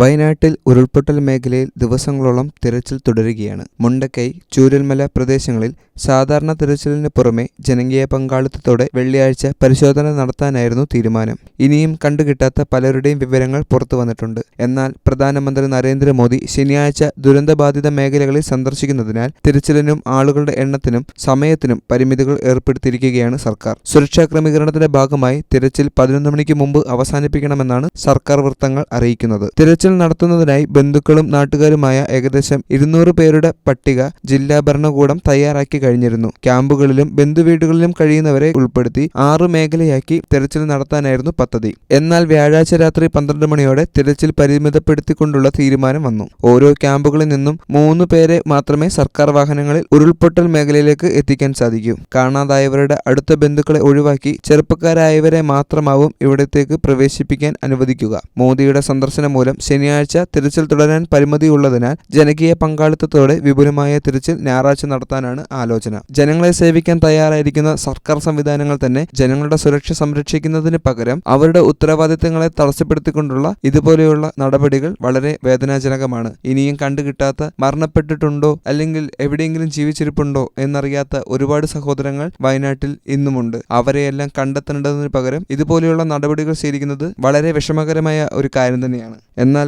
വയനാട്ടിൽ ഉരുൾപൊട്ടൽ മേഖലയിൽ ദിവസങ്ങളോളം തിരച്ചിൽ തുടരുകയാണ്. മുണ്ടക്കൈ ചൂരൽമല പ്രദേശങ്ങളിൽ സാധാരണ തിരച്ചിലിന് പുറമെ ജനകീയ പങ്കാളിത്തത്തോടെ വെള്ളിയാഴ്ച പരിശോധന നടത്താനായിരുന്നു തീരുമാനം. ഇനിയും കണ്ടുകിട്ടാത്ത പലരുടെയും വിവരങ്ങൾ പുറത്തു വന്നിട്ടുണ്ട്. എന്നാൽ പ്രധാനമന്ത്രി നരേന്ദ്രമോദി ശനിയാഴ്ച ദുരന്തബാധിത മേഖലകളിൽ സന്ദർശിക്കുന്നതിനാൽ തിരച്ചിലിനും ആളുകളുടെ എണ്ണത്തിനും സമയത്തിനും പരിമിതികൾ ഏർപ്പെടുത്തിയിരിക്കുകയാണ് സർക്കാർ. സുരക്ഷാ ക്രമീകരണത്തിന്റെ ഭാഗമായി തിരച്ചിൽ പതിനൊന്ന് മണിക്ക് മുമ്പ് അവസാനിപ്പിക്കണമെന്നാണ് സർക്കാർ വൃത്തങ്ങൾ അറിയിക്കുന്നത്. തിരച്ചിൽ നടത്തുന്നതിനായി ബന്ധുക്കളും നാട്ടുകാരുമായ ഏകദേശം ഇരുന്നൂറ് പേരുടെ പട്ടിക ജില്ലാ ഭരണകൂടം തയ്യാറാക്കി കഴിഞ്ഞിരുന്നു. ക്യാമ്പുകളിലും ബന്ധുവീടുകളിലും കഴിയുന്നവരെ ഉൾപ്പെടുത്തി ആറ് മേഖലയാക്കി തിരച്ചിൽ നടത്താനായിരുന്നു പദ്ധതി. എന്നാൽ വ്യാഴാഴ്ച രാത്രി പന്ത്രണ്ട് മണിയോടെ തിരച്ചിൽ പരിമിതപ്പെടുത്തിക്കൊണ്ടുള്ള തീരുമാനം വന്നു. ഓരോ ക്യാമ്പുകളിൽ നിന്നും മൂന്ന് പേരെ മാത്രമേ സർക്കാർ വാഹനങ്ങളിൽ ഉരുൾപൊട്ടൽ മേഖലയിലേക്ക് എത്തിക്കാൻ സാധിക്കൂ. കാണാതായവരുടെ അടുത്ത ബന്ധുക്കളെ ഒഴിവാക്കി ചെറുപ്പക്കാരായവരെ മാത്രമാവും ഇവിടത്തേക്ക് പ്രവേശിപ്പിക്കാൻ അനുവദിക്കുക. മോദിയുടെ സന്ദർശനം മൂലം ശനിയാഴ്ച തിരച്ചിൽ തുടരാൻ പരിമിതിയുള്ളതിനാൽ ജനകീയ പങ്കാളിത്തത്തോടെ വിപുലമായ തിരച്ചിൽ ഞായറാഴ്ച നടത്താനാണ് ആലോചന. ജനങ്ങളെ സേവിക്കാൻ തയ്യാറായിരിക്കുന്ന സർക്കാർ സംവിധാനങ്ങൾ തന്നെ ജനങ്ങളുടെ സുരക്ഷ സംരക്ഷിക്കുന്നതിന് പകരം അവരുടെ ഉത്തരവാദിത്തങ്ങളെ തടസ്സപ്പെടുത്തിക്കൊണ്ടുള്ള ഇതുപോലെയുള്ള നടപടികൾ വളരെ വേദനാജനകമാണ്. ഇനിയും കണ്ടുകിട്ടാത്ത മരണപ്പെട്ടിട്ടുണ്ടോ അല്ലെങ്കിൽ എവിടെയെങ്കിലും ജീവിച്ചിരിപ്പുണ്ടോ എന്നറിയാത്ത ഒരുപാട് സഹോദരങ്ങൾ വയനാട്ടിൽ ഇന്നുമുണ്ട്. അവരെയെല്ലാം കണ്ടെത്തേണ്ടതിന് പകരം ഇതുപോലെയുള്ള നടപടികൾ സ്വീകരിക്കുന്നത് വളരെ വിഷമകരമായ ഒരു കാര്യം തന്നെയാണ്.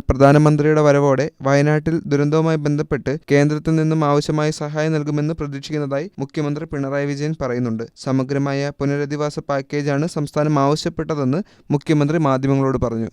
എന്നാൽ പ്രധാനമന്ത്രിയുടെ വരവോടെ വയനാട്ടിൽ ദുരന്തവുമായി ബന്ധപ്പെട്ട് കേന്ദ്രത്തിൽ നിന്നും ആവശ്യമായ സഹായം നൽകുമെന്ന് പ്രതീക്ഷിക്കുന്നതായി മുഖ്യമന്ത്രി പിണറായി വിജയൻ പറയുന്നുണ്ട്. സമഗ്രമായ പുനരധിവാസ പാക്കേജാണ് സംസ്ഥാനം ആവശ്യപ്പെട്ടതെന്ന് മുഖ്യമന്ത്രി മാധ്യമങ്ങളോട് പറഞ്ഞു.